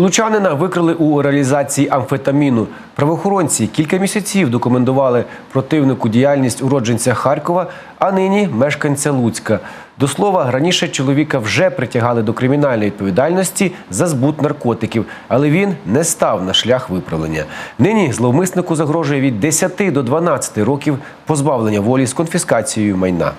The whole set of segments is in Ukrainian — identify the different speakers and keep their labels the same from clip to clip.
Speaker 1: Лучанина викрили у реалізації амфетаміну. Правоохоронці кілька місяців документували противнику діяльність уродженця Харкова, а нині мешканця Луцька. До слова, раніше чоловіка вже притягали до кримінальної відповідальності за збут наркотиків, але він не став на шлях виправлення. Нині зловмиснику загрожує від 10 до 12 років позбавлення волі з конфіскацією майна.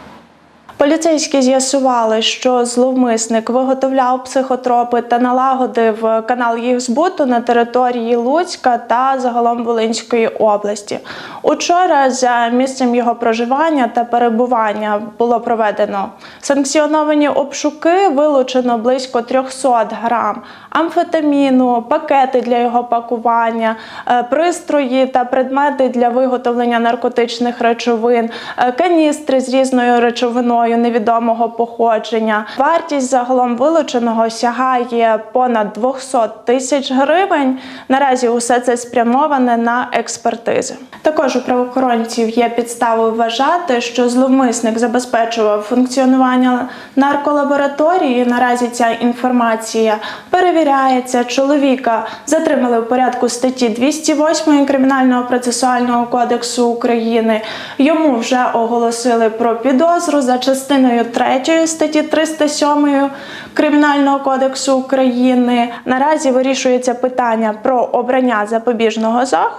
Speaker 2: Поліцейські з'ясували, що зловмисник виготовляв психотропи та налагодив канал їх збуту на території Луцька та загалом Волинської області. Учора за місцем його проживання та перебування було проведено санкціоновані обшуки, вилучено близько 300 грам амфетаміну, пакети для його пакування, е, пристрої та предмети для виготовлення наркотичних речовин, е, каністри з різною речовиною невідомого походження. Вартість загалом вилученого сягає понад 200 тисяч гривень. Наразі усе це спрямоване на експертизи. Також у правоохоронців є підстави вважати, що зловмисник забезпечував функціонування нарколабораторії. Наразі ця інформація перевіряється. Чоловіка затримали в порядку статті 208 Кримінального процесуального кодексу України. Йому вже оголосили про підозру за частиною 3 статті 307 Кримінального кодексу України. Наразі вирішується питання про обрання запобіжного заходу.